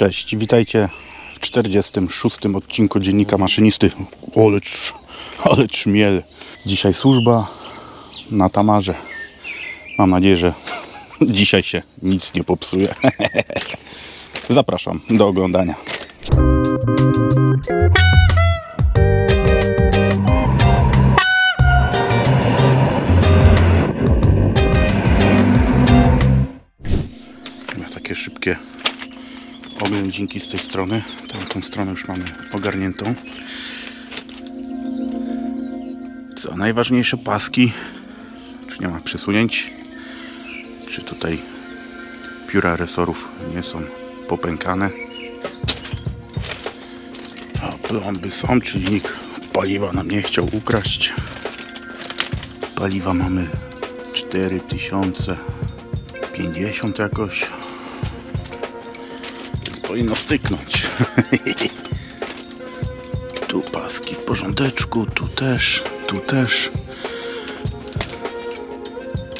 Cześć, witajcie w 46. odcinku Dziennika Maszynisty. Ale, cz- ale czmiel. Dzisiaj służba na Tamarze. Mam nadzieję, że dzisiaj się nic nie popsuje. Zapraszam do oglądania. Takie szybkie oględzinki z tej strony. Tamtą stronę już mamy ogarniętą. Co najważniejsze paski. Czy nie ma przesunięć? Czy tutaj pióra resorów nie są popękane? A plomby są, czyli nikt paliwa nam nie chciał ukraść. Paliwa mamy 4050 jakoś. Powinno styknąć. tu paski w porządeczku, tu też, tu też.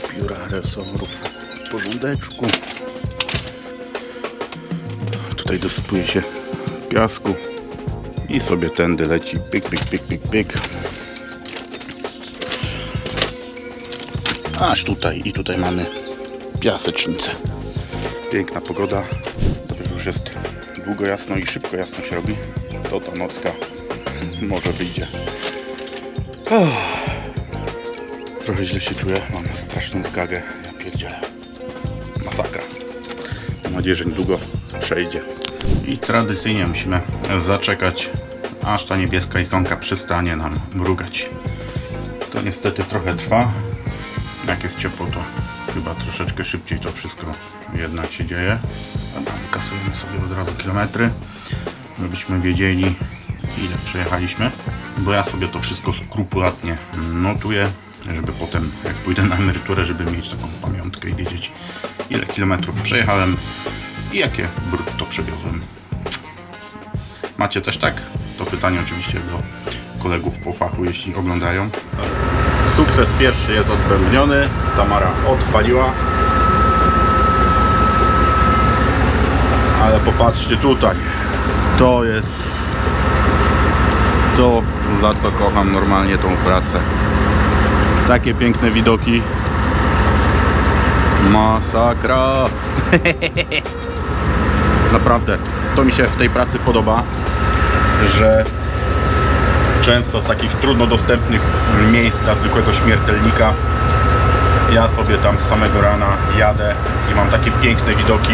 Pióra resorów w porządeczku. Tutaj dosypuje się piasku i sobie tędy leci. Pyk, pyk, pyk, pyk, pyk. Aż tutaj i tutaj mamy piasecznicę. Piękna pogoda. Już jest długo jasno i szybko jasno się robi. To ta nocka może wyjdzie. Trochę źle się czuję. Mam straszną zgagę. Ja pierdzielę. Masakra. Mam nadzieję, że niedługo przejdzie. I tradycyjnie musimy zaczekać, aż ta niebieska ikonka przestanie nam mrugać. To niestety trochę trwa. Jak jest ciepło, to chyba troszeczkę szybciej to wszystko jednak się dzieje. Dobra, kasujemy sobie od razu kilometry, żebyśmy wiedzieli ile przejechaliśmy. Bo ja sobie to wszystko skrupulatnie notuję, żeby potem jak pójdę na emeryturę, żeby mieć taką pamiątkę i wiedzieć ile kilometrów przejechałem i jakie brutto przewiozłem. Macie też tak? To pytanie oczywiście do kolegów po fachu, jeśli oglądają. Sukces pierwszy jest odbębniony. Tamara odpaliła. Ale popatrzcie tutaj. To jest to, za co kocham normalnie tą pracę. Takie piękne widoki. Masakra. Naprawdę, to mi się w tej pracy podoba, że często z takich trudno dostępnych miejsc dla zwykłego śmiertelnika ja sobie tam z samego rana jadę i mam takie piękne widoki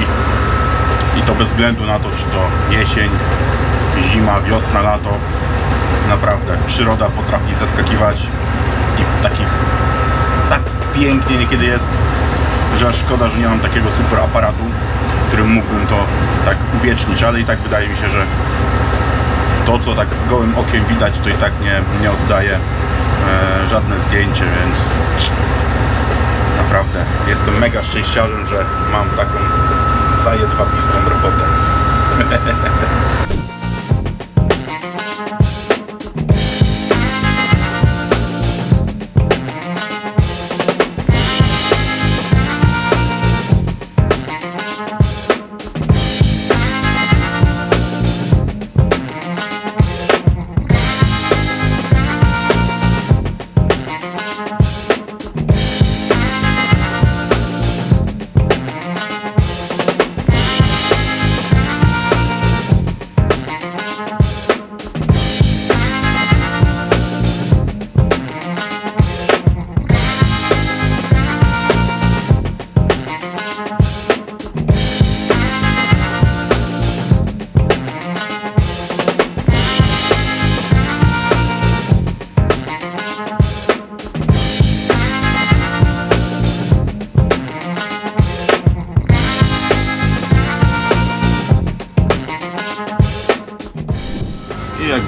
i to bez względu na to, czy to jesień, zima, wiosna, lato. Naprawdę, przyroda potrafi zaskakiwać i w takich tak pięknie niekiedy jest, że szkoda, że nie mam takiego super aparatu, którym mógłbym to tak uwiecznić, ale i tak wydaje mi się, że to, co tak gołym okiem widać, to i tak nie, nie oddaje e, żadne zdjęcie, więc naprawdę jestem mega szczęściarzem, że mam taką zajedwabistą robotę.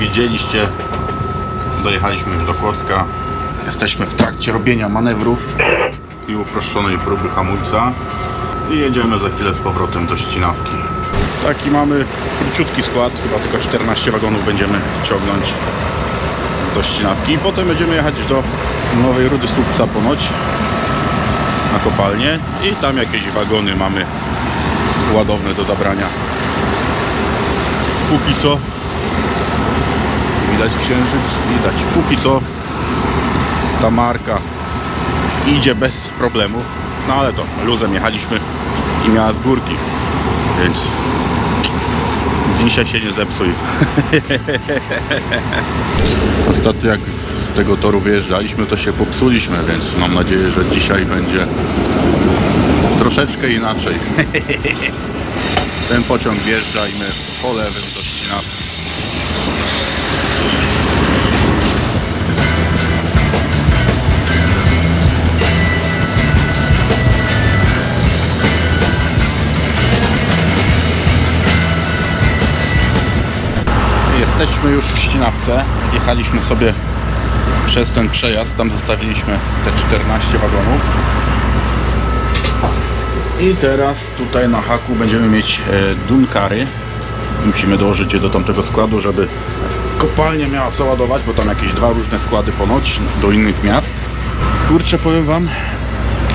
widzieliście, dojechaliśmy już do Kłodzka. Jesteśmy w trakcie robienia manewrów i uproszczonej próby hamulca. I jedziemy za chwilę z powrotem do ścinawki. Taki mamy króciutki skład, chyba tylko 14 wagonów będziemy ciągnąć do ścinawki. I potem będziemy jechać do Nowej Rudy Słupca ponoć na kopalnię i tam jakieś wagony mamy ładowne do zabrania. póki co widać księżyc, widać póki co ta marka idzie bez problemów, no ale to luzem jechaliśmy i miała z górki, więc dzisiaj się nie zepsuj. Ostatnio jak z tego toru wyjeżdżaliśmy, to się popsuliśmy, więc mam nadzieję, że dzisiaj będzie troszeczkę inaczej. Ten pociąg wjeżdża i my po lewym do Ścinaw. Jesteśmy już w Ścinawce. Wjechaliśmy sobie przez ten przejazd. Tam zostawiliśmy te 14 wagonów. I teraz tutaj na haku będziemy mieć e, Dunkary. Musimy dołożyć je do tamtego składu, żeby kopalnia miała co ładować, bo tam jakieś dwa różne składy ponoć do innych miast. Kurczę, powiem wam,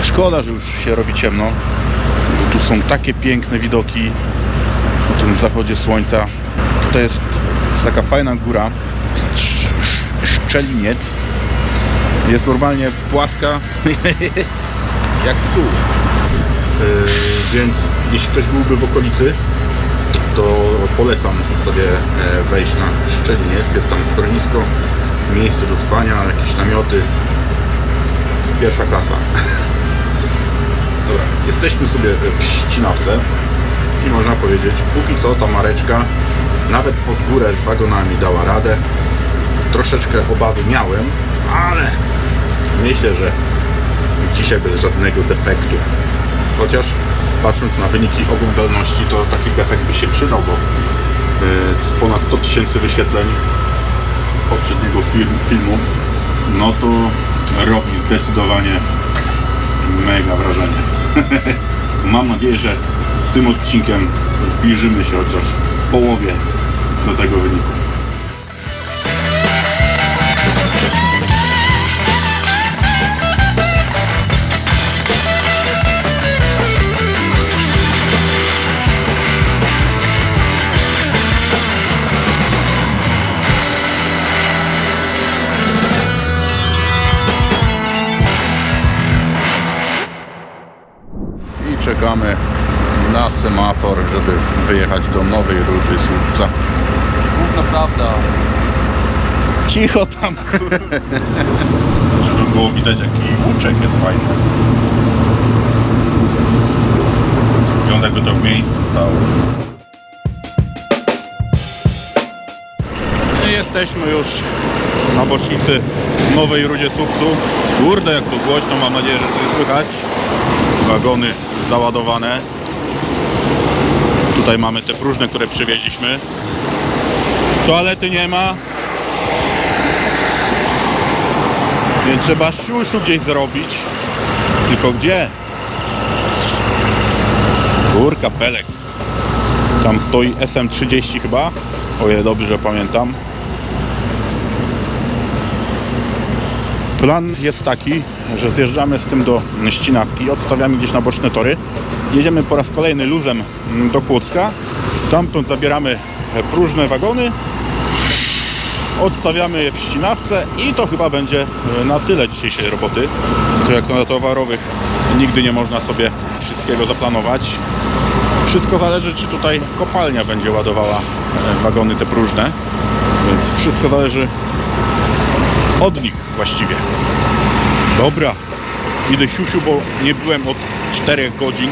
szkoda, że już się robi ciemno, bo tu są takie piękne widoki o tym zachodzie słońca. Tutaj jest taka fajna góra, Szczeliniec. Jest normalnie płaska, jak stół. Yy, więc jeśli ktoś byłby w okolicy, to polecam sobie e, wejść na Szczeliniec. Jest tam schronisko, miejsce do spania, jakieś namioty. Pierwsza klasa. Dobra, jesteśmy sobie w Ścinawce i można powiedzieć, póki co ta mareczka nawet pod górę z wagonami dała radę. Troszeczkę obawy miałem, ale myślę, że dzisiaj bez żadnego defektu. Chociaż patrząc na wyniki oglądalności, to taki defekt by się przydał, bo yy, z ponad 100 tysięcy wyświetleń poprzedniego film, filmu, no to robi zdecydowanie mega wrażenie. Mam nadzieję, że tym odcinkiem zbliżymy się chociaż w połowie do tego wyniku. Czekamy na semafor, żeby wyjechać do Nowej Rudy Słupca. Główna prawda. Cicho tam, kurwa. Żeby było widać, jaki łuczek jest fajny. Wygląda jakby to w miejscu stało. Jesteśmy już na bocznicy w Nowej Rudzie Słupcu. Kurde, jak tu głośno, mam nadzieję, że coś słychać. Wagony załadowane. Tutaj mamy te próżne, które przywieźliśmy. Toalety nie ma. Więc trzeba siusiu gdzieś zrobić. Tylko gdzie? Górka Felek. Tam stoi SM30 chyba. O ile dobrze pamiętam. Plan jest taki, że zjeżdżamy z tym do Ścinawki, odstawiamy gdzieś na boczne tory, jedziemy po raz kolejny luzem do Kłodzka, stamtąd zabieramy próżne wagony, odstawiamy je w Ścinawce i to chyba będzie e, na tyle dzisiejszej roboty. To jak na towarowych nigdy nie można sobie wszystkiego zaplanować. Wszystko zależy, czy tutaj kopalnia będzie ładowała e, wagony te próżne, więc wszystko zależy od nich właściwie. Dobra, idę siusiu, bo nie byłem od 4 godzin.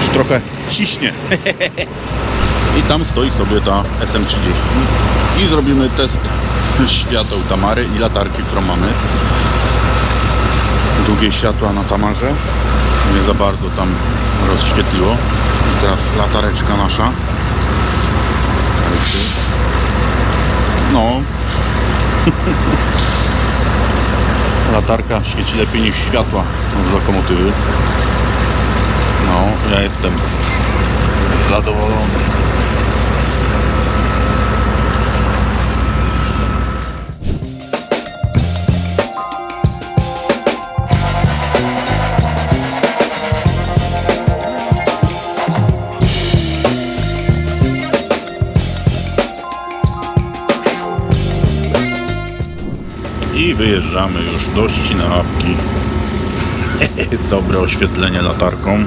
Już trochę ciśnie. I tam stoi sobie ta SM30. I zrobimy test świateł Tamary i latarki, którą mamy. Długie światła na Tamarze. Nie za bardzo tam rozświetliło. I teraz latareczka nasza. No. Latarka świeci lepiej niż światła z lokomotywy. No, ja jestem zadowolony. I wyjeżdżamy już do Ścinawki. Dobre oświetlenie latarką.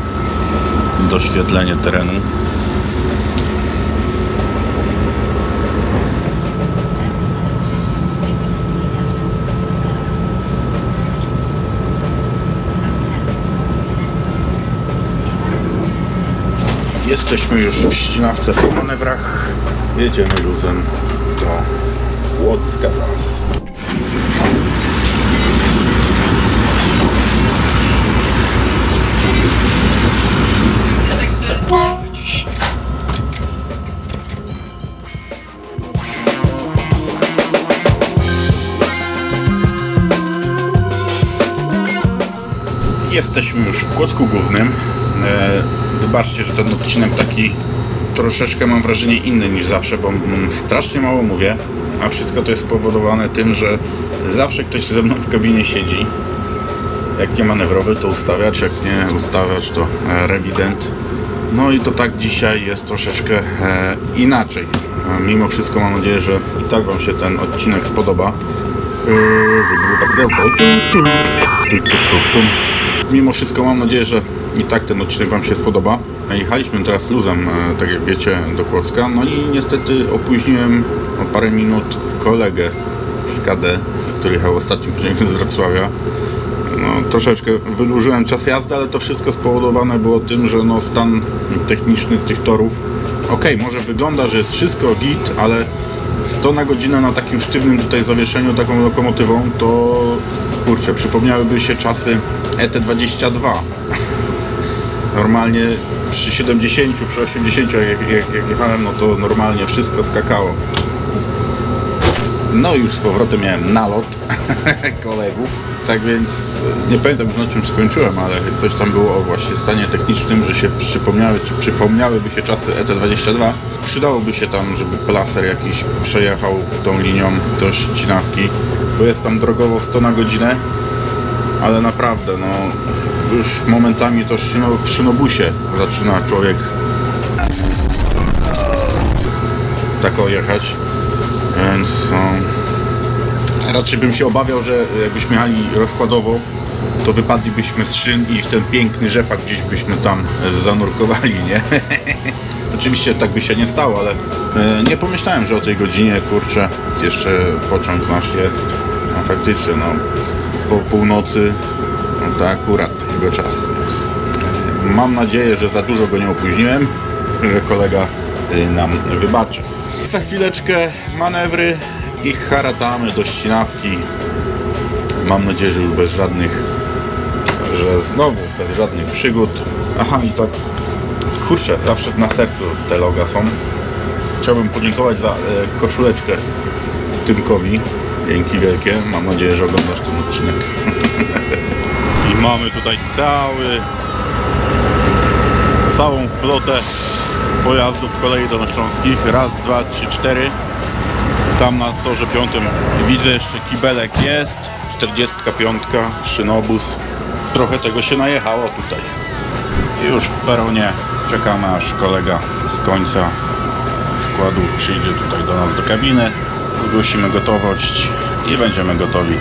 Doświetlenie terenu. Jesteśmy już w Ścinawce po manewrach. Jedziemy luzem do Łocka zaraz. Jesteśmy już w Kłodzku Głównym. E, wybaczcie, że ten odcinek taki troszeczkę mam wrażenie inny niż zawsze, bo strasznie mało mówię, a wszystko to jest spowodowane tym, że zawsze ktoś ze mną w kabinie siedzi. Jak nie manewrowy, to ustawiacz, jak nie ustawiacz, to e, rewident. No i to tak dzisiaj jest troszeczkę e, inaczej. Mimo wszystko mam nadzieję, że i tak Wam się ten odcinek spodoba. Mimo wszystko mam nadzieję, że i tak ten odcinek Wam się spodoba. Jechaliśmy teraz luzem, e, tak jak wiecie, do Kłodzka. No i niestety opóźniłem o parę minut kolegę z KD, z który jechał ostatnim pociągiem z Wrocławia. No, troszeczkę wydłużyłem czas jazdy, ale to wszystko spowodowane było tym, że no, stan techniczny tych torów okej, może wygląda, że jest wszystko git, ale 100 na godzinę na takim sztywnym tutaj zawieszeniu taką lokomotywą, to kurczę, przypomniałyby się czasy E ET22. Normalnie przy 70, przy 80 jak, jak, jak jechałem, no to normalnie wszystko skakało. No już z powrotem miałem nalot kolegów. Tak więc e, nie pamiętam już na czym skończyłem, ale coś tam było o właśnie stanie technicznym, że się przypomniały, czy przypomniałyby się czasy E ET22. Przydałoby się tam, żeby plaser jakiś przejechał tą linią do ścinawki, bo jest tam drogowo 100 na godzinę, ale naprawdę, no już momentami to szyno, w szynobusie zaczyna człowiek tak o jechać, więc no, raczej bym się obawiał, że jakbyśmy jechali rozkładowo, to wypadlibyśmy z szyn i w ten piękny rzepak gdzieś byśmy tam zanurkowali, nie? Oczywiście tak by się nie stało, ale e, nie pomyślałem, że o tej godzinie, kurczę, jeszcze pociąg nasz jest. No faktycznie, no, po północy, no to akurat jego czas. Więc mam nadzieję, że za dużo go nie opóźniłem, że kolega e, nam wybaczy. Za chwileczkę manewry i haratamy do ścinawki. Mam nadzieję, że już bez żadnych, że znowu bez żadnych przygód. Aha, i tak, kurczę, zawsze na sercu te loga są. Chciałbym podziękować za e, koszuleczkę Tymkowi. Dzięki wielkie. Mam nadzieję, że oglądasz ten odcinek. I mamy tutaj cały całą flotę pojazdów kolei dolnośląskich. Raz, dwa, trzy, cztery. Tam na torze piątym widzę jeszcze kibelek jest. 45, szynobus. Trochę tego się najechało tutaj. Już w peronie czekamy aż kolega z końca składu przyjdzie tutaj do nas do kabiny. Zgłosimy gotowość i będziemy gotowi.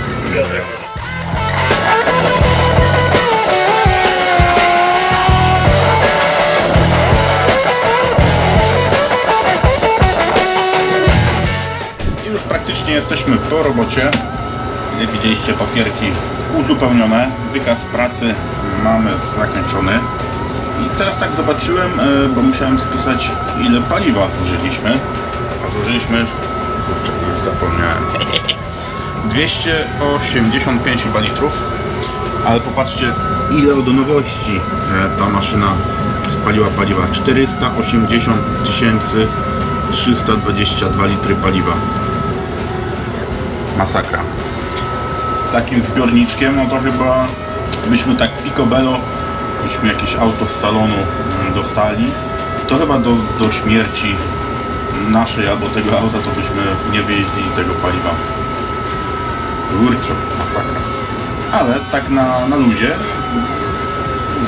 I już praktycznie jesteśmy po robocie. Jak widzieliście papierki uzupełnione, wykaz pracy mamy zakończony. I teraz tak zobaczyłem, e, bo musiałem spisać ile paliwa zużyliśmy. A zużyliśmy, kurczę, już zapomniałem, 285 chyba litrów. Ale popatrzcie ile do nowości ta maszyna spaliła paliwa. 480 322 litry paliwa. Masakra. Z takim zbiorniczkiem, no to chyba byśmy tak picobello, byśmy jakieś auto z salonu mm, dostali, to chyba do, do śmierci naszej albo tego auta to byśmy nie wyjeździli tego paliwa. Kurczę, masakra. Ale tak na, na luzie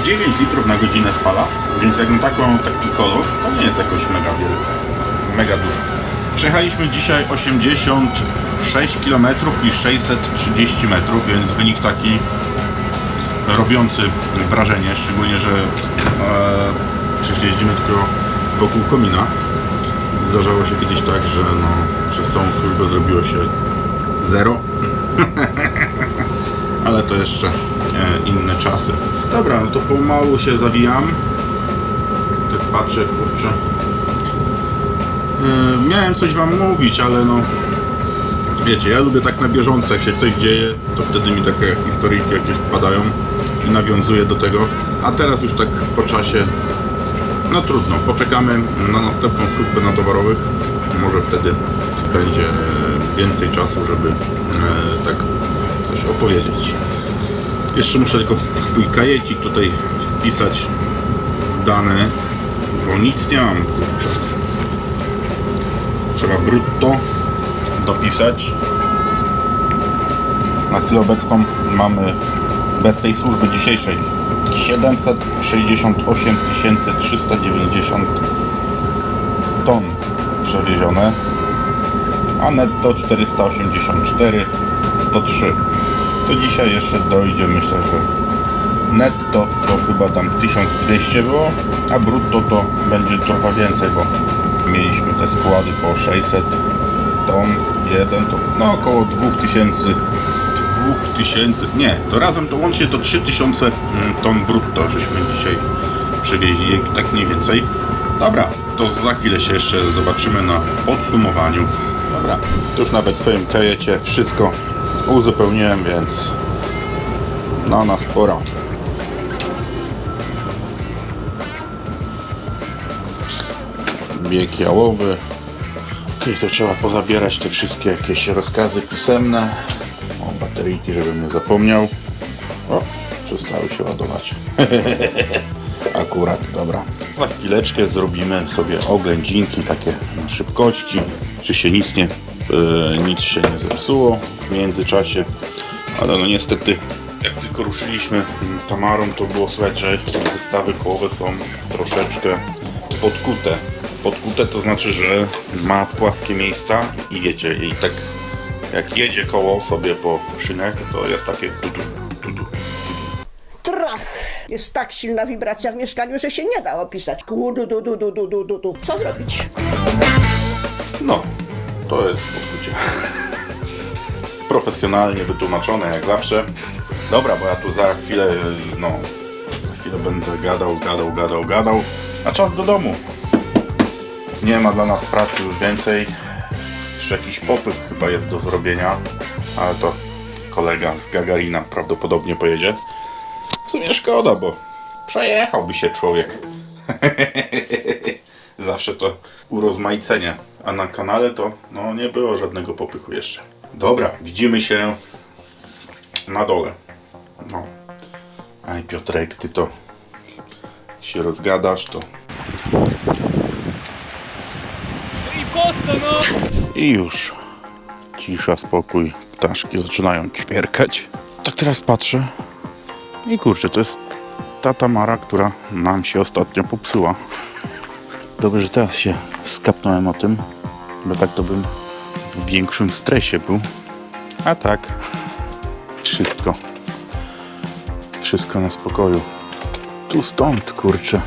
9 litrów na godzinę spala, więc jak na taką, taki kolos, to nie jest jakoś mega wielko, mega dużo. Przejechaliśmy dzisiaj 80 6 km i 630 metrów, więc wynik taki robiący wrażenie, szczególnie, że e, przecież jeździmy tylko wokół komina. Zdarzało się kiedyś tak, że no, przez całą służbę zrobiło się zero. Ale to jeszcze e, inne czasy. Dobra, no to pomału się zawijam. Tak patrzę, kurczę. E, miałem coś wam mówić, ale no wiecie, ja lubię tak na bieżąco, jak się coś dzieje, to wtedy mi takie historyjki jakieś wpadają i nawiązuję do tego. A teraz już tak po czasie, no trudno, poczekamy na następną służbę na towarowych. Może wtedy będzie e, więcej czasu, żeby e, tak coś opowiedzieć. Jeszcze muszę tylko w swój kajecik tutaj wpisać dane, bo nic nie mam, kurczę. Trzeba brutto dopisać. Na chwilę obecną mamy bez tej służby dzisiejszej 768 390 ton przewiezione, a netto 484 103. To dzisiaj jeszcze dojdzie, myślę, że netto to chyba tam 1200 było, a brutto to będzie trochę więcej, bo mieliśmy te składy po 600 ton, jeden to no około 2000 2000, nie, to razem to łącznie to 3000 mm, ton brutto, żeśmy dzisiaj przewieźli, tak mniej więcej. Dobra, to za chwilę się jeszcze zobaczymy na podsumowaniu. Dobra, już nawet w swoim kajecie wszystko uzupełniłem, więc na nas pora. Bieg jałowy. Okej, to trzeba pozabierać te wszystkie jakieś rozkazy pisemne. O, bateryjki, żebym nie zapomniał. O, przestały się ładować. Akurat, dobra. Za chwileczkę zrobimy sobie oględzinki takie na szybkości. Czy się nic nie, yy, nic się nie zepsuło w międzyczasie. Ale no niestety, jak tylko ruszyliśmy Tamarą, to było słychać, że zestawy kołowe są troszeczkę podkute. Podkute to znaczy, że ma płaskie miejsca i wiecie, i tak jak jedzie koło sobie po szynach, to jest takie tudu, tudu. Trach! Jest tak silna wibracja w mieszkaniu, że się nie da opisać. Kudu, du, du, du, du, du, du. Co zrobić? No, to jest podkucie. Profesjonalnie wytłumaczone jak zawsze. Dobra, bo ja tu za chwilę, no, za chwilę będę gadał, gadał, gadał, gadał. A czas do domu. Nie ma dla nas pracy już więcej. Jeszcze jakiś popyw chyba jest do zrobienia, ale to kolega z Gagarina prawdopodobnie pojedzie. W sumie szkoda, bo przejechałby się człowiek. Zawsze to urozmaicenie. A na kanale to no, nie było żadnego popychu jeszcze. Dobra, widzimy się na dole. No. Aj Piotrek, ty to się rozgadasz, to I po co no? I już. Cisza, spokój. Ptaszki zaczynają ćwierkać. Tak teraz patrzę. I kurczę, to jest ta Tamara, która nam się ostatnio popsuła. Dobrze, że teraz się skapnąłem o tym, bo tak to bym w większym stresie był. A tak, wszystko. Wszystko na spokoju. Tu stąd, kurczę.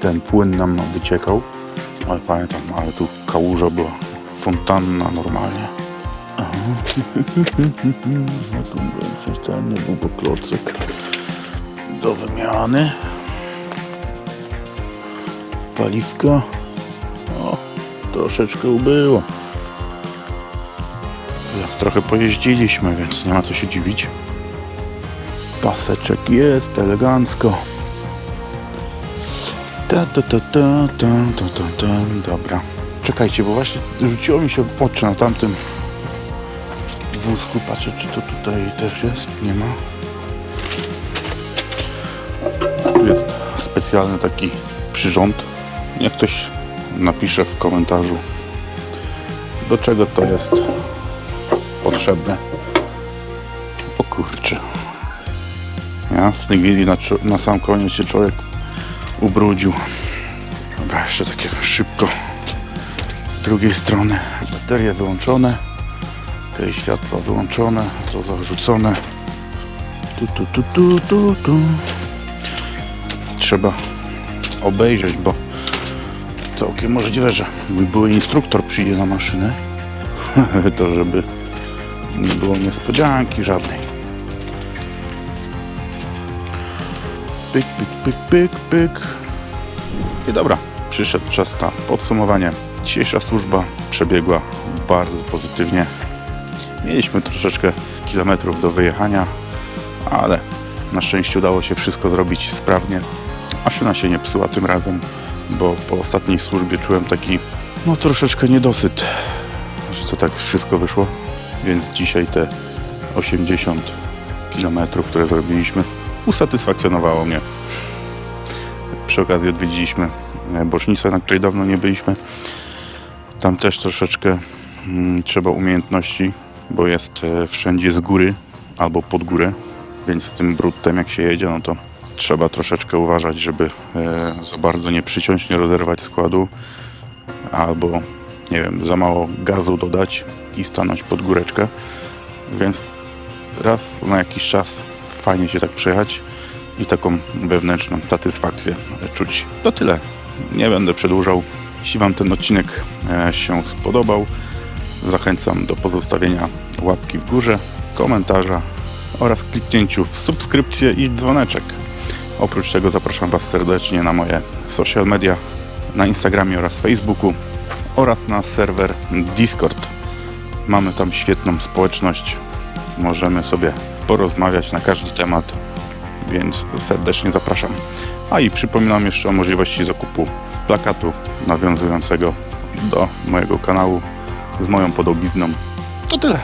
Ten płyn nam wyciekał. Ale pamiętam, ale tu kałuża była. Fontanna normalnie. Aha. No tu coś tam nie był klocek do wymiany. Paliwko. O, troszeczkę ubyło. Jak trochę pojeździliśmy, więc nie ma co się dziwić. Paseczek jest elegancko. Ta, ta, ta, ta, ta, ta, ta, ta. Dobra. Czekajcie, bo właśnie rzuciło mi się w oczy na tamtym wózku. Patrzę, czy to tutaj też jest. Nie ma. Tu jest specjalny taki przyrząd. Niech ktoś napisze w komentarzu, do czego to jest potrzebne. O kurczę. Jasny gwili na, na sam koniec się człowiek ubrudził. Dobra, jeszcze takie szybko drugiej strony. Baterie wyłączone. Okej, światła wyłączone, to zawrzucone. Tu, tu, tu, tu, tu, tu. Trzeba obejrzeć, bo całkiem możliwe, że mój były instruktor przyjdzie na maszynę, to żeby nie było niespodzianki żadnej. Pyk, pyk, pyk, pyk, pyk. I dobra, przyszedł czas na podsumowanie. Dzisiejsza służba przebiegła bardzo pozytywnie. Mieliśmy troszeczkę kilometrów do wyjechania, ale na szczęście udało się wszystko zrobić sprawnie. Maszyna się nie psuła tym razem, bo po ostatniej służbie czułem taki, no troszeczkę niedosyt, że to tak wszystko wyszło. Więc dzisiaj te 80 km, które zrobiliśmy, usatysfakcjonowało mnie. Przy okazji odwiedziliśmy e, bocznicę, na której dawno nie byliśmy. Tam też troszeczkę mm, trzeba umiejętności, bo jest e, wszędzie z góry albo pod górę, więc z tym bruttem jak się jedzie, no to trzeba troszeczkę uważać, żeby e, za bardzo nie przyciąć, nie rozerwać składu, albo nie wiem, za mało gazu dodać i stanąć pod góreczkę. Więc raz na jakiś czas fajnie się tak przejechać i taką wewnętrzną satysfakcję czuć. To tyle. Nie będę przedłużał. Jeśli Wam ten odcinek e, się spodobał, zachęcam do pozostawienia łapki w górze, komentarza oraz kliknięciu w subskrypcję i dzwoneczek. Oprócz tego zapraszam Was serdecznie na moje social media, na Instagramie oraz Facebooku oraz na serwer Discord. Mamy tam świetną społeczność. Możemy sobie porozmawiać na każdy temat, więc serdecznie zapraszam. A i przypominam jeszcze o możliwości zakupu plakatu nawiązującego do mojego kanału z moją podobizną. To tyle.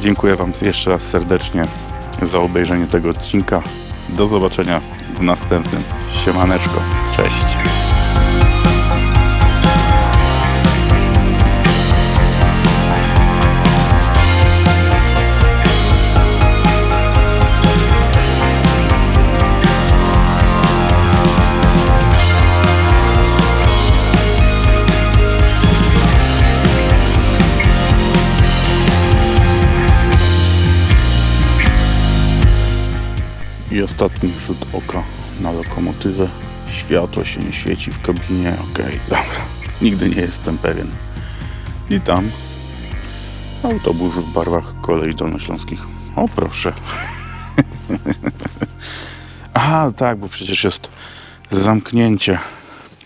Dziękuję Wam jeszcze raz serdecznie za obejrzenie tego odcinka. Do zobaczenia w następnym. Siemaneczko. Cześć. Ostatni rzut oka na lokomotywę. Światło się nie świeci w kabinie. Okej, dobra. Nigdy nie jestem pewien. I tam autobus w barwach kolei dolnośląskich. O proszę. Aha, tak, bo przecież jest zamknięcie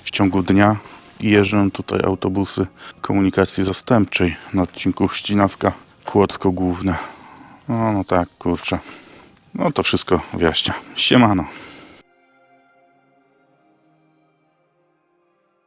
w ciągu dnia jeżdżą tutaj autobusy komunikacji zastępczej na odcinku Ścinawka Kłodzko Główne. No, no tak, kurczę. No to wszystko wyjaśnia. Siemano.